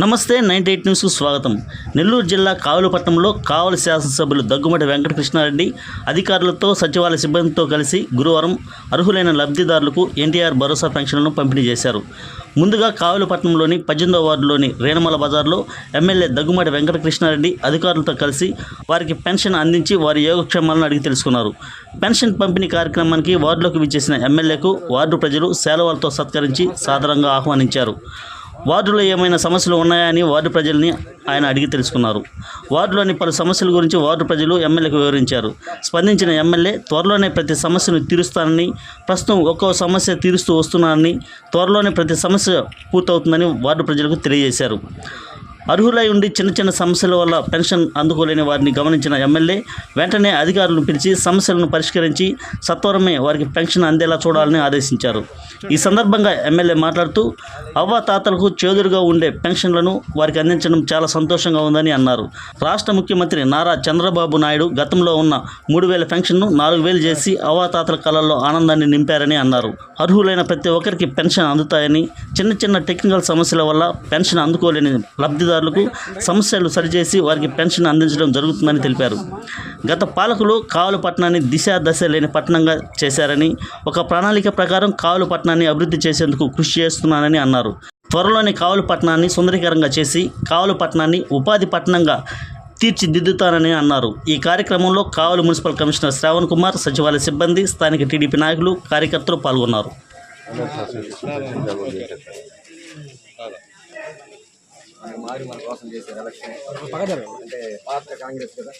నమస్తే ninety eight న్యూస్కు స్వాగతం. నెల్లూరు జిల్లా కావలిపట్నంలో కావలి శాసనసభ్యులు దగ్గుమటి వెంకటకృష్ణారెడ్డి అధికారులతో సచివాలయ సిబ్బందితో కలిసి గురువారం అర్హులైన లబ్ధిదారులకు ఎన్టీఆర్ భరోసా పెన్షన్లను పంపిణీ చేశారు. ముందుగా కావలిపట్నంలోని పద్దెనిమిదో వార్డులోని రేణమల బజార్లో ఎమ్మెల్యే దగ్గుమటి వెంకటకృష్ణారెడ్డి అధికారులతో కలిసి వారికి పెన్షన్ అందించి వారి యోగక్షేమాలను అడిగి తెలుసుకున్నారు. పెన్షన్ పంపిణీ కార్యక్రమానికి వార్డులోకి విచ్చేసిన ఎమ్మెల్యేకు వార్డు ప్రజలు సేలవాలతో సత్కరించి సాదరంగా ఆహ్వానించారు. వార్డులో ఏమైనా సమస్యలు ఉన్నాయా అని వార్డు ప్రజల్ని ఆయన అడిగి తెలుసుకున్నారు. వార్డులోని పలు సమస్యల గురించి వార్డు ప్రజలు ఎమ్మెల్యేకు వివరించారు. స్పందించిన ఎమ్మెల్యే త్వరలోనే ప్రతి సమస్యను తీరుస్తానని ప్రస్తుతం ఒక్కో సమస్య తీరుస్తూ వస్తున్నానని త్వరలోనే ప్రతి సమస్య పూర్తవుతుందని వార్డు ప్రజలకు తెలియజేశారు. అర్హులై ఉండి చిన్న చిన్న సమస్యల వల్ల పెన్షన్ అందుకోలేని వారిని గమనించిన ఎమ్మెల్యే వెంటనే అధికారులను పిలిచి సమస్యలను పరిష్కరించి సత్వరమే వారికి పెన్షన్ అందేలా చూడాలని ఆదేశించారు. ఈ సందర్భంగా ఎమ్మెల్యే మాట్లాడుతూ అవ్వ తాతలకు చేదురుగా ఉండే పెన్షన్లను వారికి అందించడం చాలా సంతోషంగా ఉందని అన్నారు. రాష్ట్ర ముఖ్యమంత్రి నారా చంద్రబాబు నాయుడు గతంలో ఉన్న మూడు వేల పెన్షన్ను నాలుగు వేలు చేసి అవ్వాతాతల కళల్లో ఆనందాన్ని నింపారని అన్నారు. అర్హులైన ప్రతి ఒక్కరికి పెన్షన్ అందుతాయని చిన్న చిన్న టెక్నికల్ సమస్యల వల్ల పెన్షన్ అందుకోలేని లబ్ధిదారు లబ్ధిదారులకు సమస్యలు సరిచేసి వారికి పెన్షన్ అందించడం జరుగుతుందని తెలిపారు. గత పాలకులు కావలి పట్టణాన్ని దిశ దశ లేని పట్టణంగా చేశారని ఒక ప్రణాళిక ప్రకారం కావలి పట్టణాన్ని అభివృద్ధి చేసేందుకు కృషి చేస్తున్నానని అన్నారు. త్వరలోనే కావలి పట్టణాన్ని సుందరీకరంగా చేసి కావలి పట్టణాన్ని ఉపాధి పట్టణంగా తీర్చిదిద్దుతానని అన్నారు. ఈ కార్యక్రమంలో కావలి మున్సిపల్ కమిషనర్ శ్రావణ్ కుమార్ సచివాలయ సిబ్బంది స్థానిక టీడీపీ నాయకులు కార్యకర్తలు పాల్గొన్నారు. మారి మన కోసం చేశారు ఎలక్షన్ అంటే పాత కాంగ్రెస్ కదా.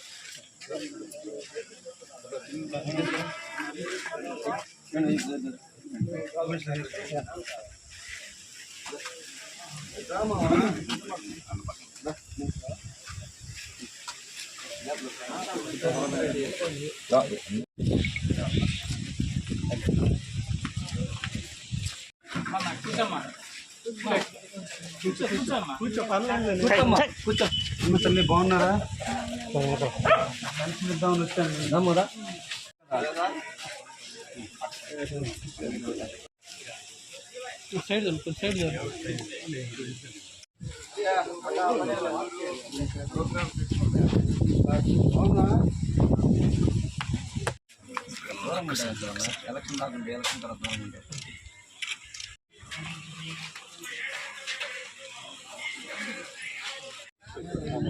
అమ్మ తల్లి బాగున్నారా పెన్షన్ ఇద్దామని వచ్చాను నమ్ముదా ఎలక్షన్ దాకా ఎలక్షన్ తర్వాత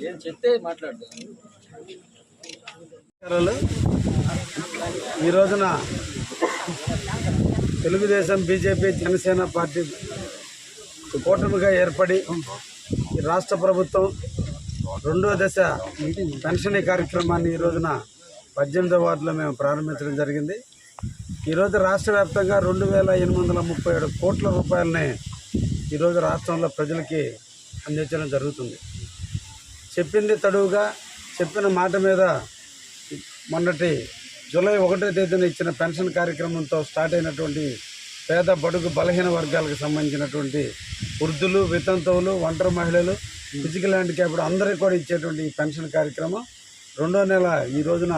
ఏం చెప్తే మాట్లాడదాం ఈ రోజున తెలుగుదేశం బీజేపీ జనసేన పార్టీ కూటమిగా ఏర్పడి రాష్ట్ర ప్రభుత్వం రెండో దశ పెన్షన్ కార్యక్రమాన్ని ఈ రోజున పద్దెనిమిదో వార్డులో మేము ప్రారంభించడం జరిగింది. ఈరోజు రాష్ట్ర వ్యాప్తంగా రెండు వేల ఎనిమిది వందల ముప్పై ఏడు కోట్ల రూపాయలని ఈరోజు రాష్ట్రంలో ప్రజలకి అందించడం జరుగుతుంది. చెప్పింది తడువుగా చెప్పిన మాట మీద మొన్నటి జూలై ఒకటో తేదీన ఇచ్చిన పెన్షన్ కార్యక్రమంతో స్టార్ట్ అయినటువంటి పేద బడుగు బలహీన వర్గాలకు సంబంధించినటువంటి వృద్ధులు వితంతువులు ఒంటరి మహిళలు ఫిజికల్ హ్యాండిక్యాప్డ్ అందరికీ కూడా ఇచ్చేటువంటి ఈ పెన్షన్ కార్యక్రమం రెండో నెల ఈ రోజున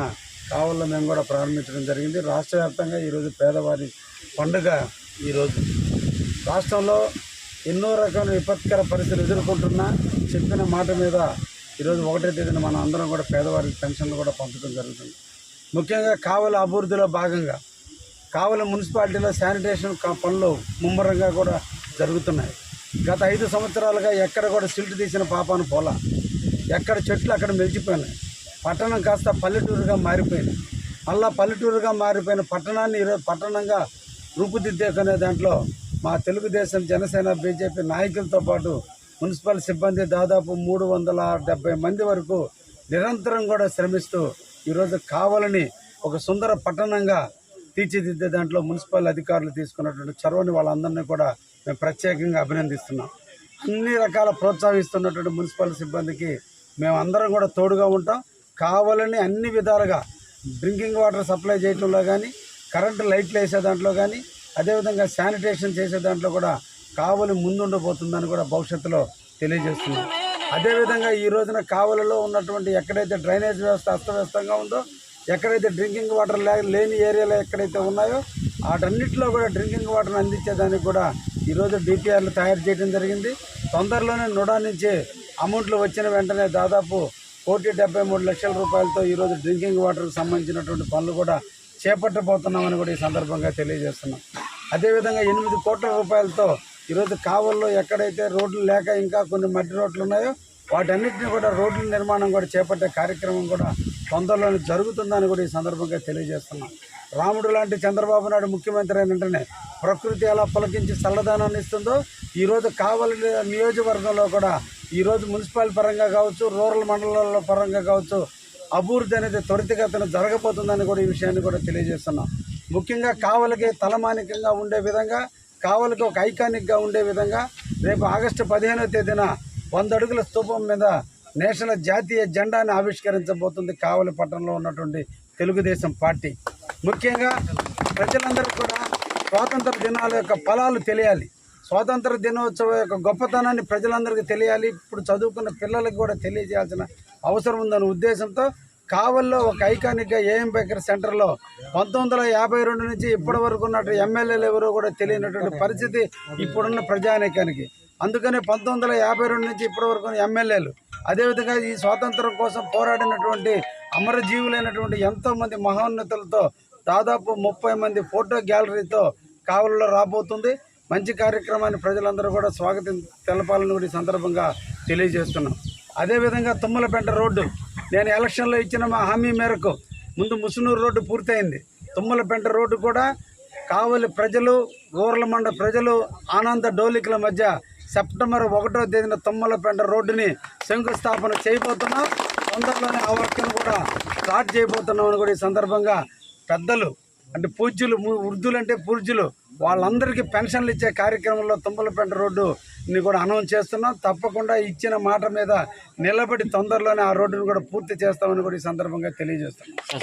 కావల్లో మేము కూడా ప్రారంభించడం జరిగింది. రాష్ట్ర వ్యాప్తంగా ఈరోజు పేదవారి పండుగ ఈరోజు రాష్ట్రంలో ఎన్నో రకమైన విపత్కర పరిస్థితులు ఎదుర్కొంటున్నా చెప్పిన మాట మీద ఈరోజు ఒకటే తేదీన మనం అందరం కూడా పేదవారికి పెన్షన్లు కూడా పంచడం జరుగుతుంది. ముఖ్యంగా కావల అభివృద్ధిలో భాగంగా కావలి మున్సిపాలిటీలో శానిటేషన్ పనులు ముమ్మరంగా కూడా జరుగుతున్నాయి. గత ఐదు సంవత్సరాలుగా ఎక్కడ కూడా సిల్ట్ తీసిన పాపాను పోలా. ఎక్కడ చెట్లు అక్కడ మెలిచిపోయినాయి. పట్టణం కాస్త పల్లెటూరుగా మారిపోయింది. మళ్ళా పల్లెటూరుగా మారిపోయిన పట్టణాన్ని ఈరోజు పట్టణంగా రూపుదిద్దేకునే దాంట్లో మా తెలుగుదేశం జనసేన బీజేపీ నాయకులతో పాటు మున్సిపల్ సిబ్బంది దాదాపు మూడు వందల డెబ్బై మంది వరకు నిరంతరం కూడా శ్రమిస్తూ ఈరోజు కావాలని ఒక సుందర పట్టణంగా తీర్చిదిద్దే దాంట్లో మున్సిపల్ అధికారులు తీసుకున్నటువంటి చొరవని వాళ్ళందరినీ కూడా మేము ప్రత్యేకంగా అభినందిస్తున్నాం. అన్ని రకాల ప్రోత్సహిస్తున్నటువంటి మున్సిపల్ సిబ్బందికి మేము అందరం కూడా తోడుగా ఉంటాం. కావాలని అన్ని విధాలుగా డ్రింకింగ్ వాటర్ సప్లై చేయడంలో కానీ కరెంటు లైట్లు వేసే దాంట్లో కానీ అదేవిధంగా శానిటేషన్ చేసే దాంట్లో కూడా కావలి ముందుండబోతుందని కూడా భవిష్యత్తులో తెలియజేస్తున్నాం. అదేవిధంగా ఈ రోజున కావలిలో ఉన్నటువంటి ఎక్కడైతే డ్రైనేజ్ వ్యవస్థ అస్తవ్యస్తంగా ఉందో ఎక్కడైతే డ్రింకింగ్ వాటర్ లే లేని ఏరియాలో ఎక్కడైతే ఉన్నాయో వాటన్నిటిలో కూడా డ్రింకింగ్ వాటర్ అందించేదానికి కూడా ఈరోజు డిపిఆర్లు తయారు చేయడం జరిగింది. తొందరలోనే నుడా నుంచి అమౌంట్లు వచ్చిన వెంటనే దాదాపు కోటి డెబ్బై మూడు లక్షల రూపాయలతో ఈరోజు డ్రింకింగ్ వాటర్కి సంబంధించినటువంటి పనులు కూడా చేపట్టబోతున్నామని కూడా ఈ సందర్భంగా తెలియజేస్తున్నాం. అదేవిధంగా ఎనిమిది కోట్ల రూపాయలతో ఈరోజు కావల్లో ఎక్కడైతే రోడ్లు లేక ఇంకా కొన్ని మట్టి రోడ్లు ఉన్నాయో వాటన్నిటిని కూడా రోడ్ల నిర్మాణం కూడా చేపట్టే కార్యక్రమం కూడా తొందరలోనే జరుగుతుందని కూడా ఈ సందర్భంగా తెలియజేస్తున్నాం. రాముడు లాంటి చంద్రబాబు నాయుడు ముఖ్యమంత్రి అయిన వెంటనే ప్రకృతి ఎలా పులకించి చల్లదనాన్ని ఇస్తుందో ఈరోజు కావలి నియోజకవర్గంలో కూడా ఈరోజు మున్సిపల్ పరంగా కావచ్చు రూరల్ మండలాల పరంగా కావచ్చు అభివృద్ధి అనేది త్వరితగతిన జరగబోతుందని కూడా ఈ విషయాన్ని కూడా తెలియజేస్తున్నాం. ముఖ్యంగా కావలికి తలమానికంగా ఉండే విధంగా కావలికి ఒక ఐకానిక్గా ఉండే విధంగా రేపు ఆగస్టు పదిహేనవ తేదీన వంద అడుగుల స్తూపం మీద నేషనల్ జాతీయ జెండాని ఆవిష్కరించబోతుంది కావలి పట్టణంలో ఉన్నటువంటి తెలుగుదేశం పార్టీ. ముఖ్యంగా ప్రజలందరికీ కూడా స్వాతంత్ర దినాల యొక్క ఫలాలు తెలియాలి. స్వాతంత్ర దినోత్సవం యొక్క గొప్పతనాన్ని ప్రజలందరికీ తెలియాలి. ఇప్పుడు చదువుకున్న పిల్లలకు కూడా తెలియజేయాల్సిన అవసరం ఉందనే ఉద్దేశంతో కావల్లో ఒక ఐకానిక్గా ఏఎం బేకర్ సెంటర్లో పంతొమ్మిది వందల యాభై రెండు నుంచి ఇప్పటి వరకు ఉన్నట్టు ఎమ్మెల్యేలు ఎవరో కూడా తెలియనటువంటి పరిస్థితి ఇప్పుడున్న ప్రజానీకానికి. అందుకనే పంతొమ్మిది వందల యాభై రెండు నుంచి ఇప్పటి వరకు ఎమ్మెల్యేలు అదేవిధంగా ఈ స్వాతంత్రం కోసం పోరాడినటువంటి అమరజీవులైనటువంటి ఎంతోమంది మహోన్నతులతో దాదాపు ముప్పై మంది ఫోటో గ్యాలరీతో కావలిలో రాబోతుంది. మంచి కార్యక్రమాన్ని ప్రజలందరూ కూడా స్వాగతం తెలపాలని కూడా ఈ సందర్భంగా తెలియజేస్తున్నాం. అదేవిధంగా తుమ్మలపేంట రోడ్డు నేను ఎలక్షన్లో ఇచ్చిన మా హామీ మేరకు ముందు ముసునూరు రోడ్డు పూర్తయింది. తుమ్మలపేంట రోడ్డు కూడా కావలి ప్రజలు గోర్లమండ ప్రజలు ఆనంద డోలికల మధ్య సెప్టెంబర్ ఒకటో తేదీన తుమ్మలపేంట రోడ్డుని శంకుస్థాపన చేయబోతున్నాం. తొందరలోనే ఆ వర్క్ను కూడా స్టార్ట్ చేయబోతున్నామని కూడా ఈ సందర్భంగా పెద్దలు అంటే పూజ్యులు వృద్ధులు అంటే పూజ్యులు వాళ్ళందరికీ పెన్షన్లు ఇచ్చే కార్యక్రమంలో తుమ్మలపేంట రోడ్డుని కూడా అనౌన్స్ చేస్తున్నాం. తప్పకుండా ఇచ్చిన మాట మీద నిలబడి తొందరలోనే ఆ రోడ్డును కూడా పూర్తి చేస్తామని కూడా ఈ సందర్భంగా తెలియజేస్తున్నాం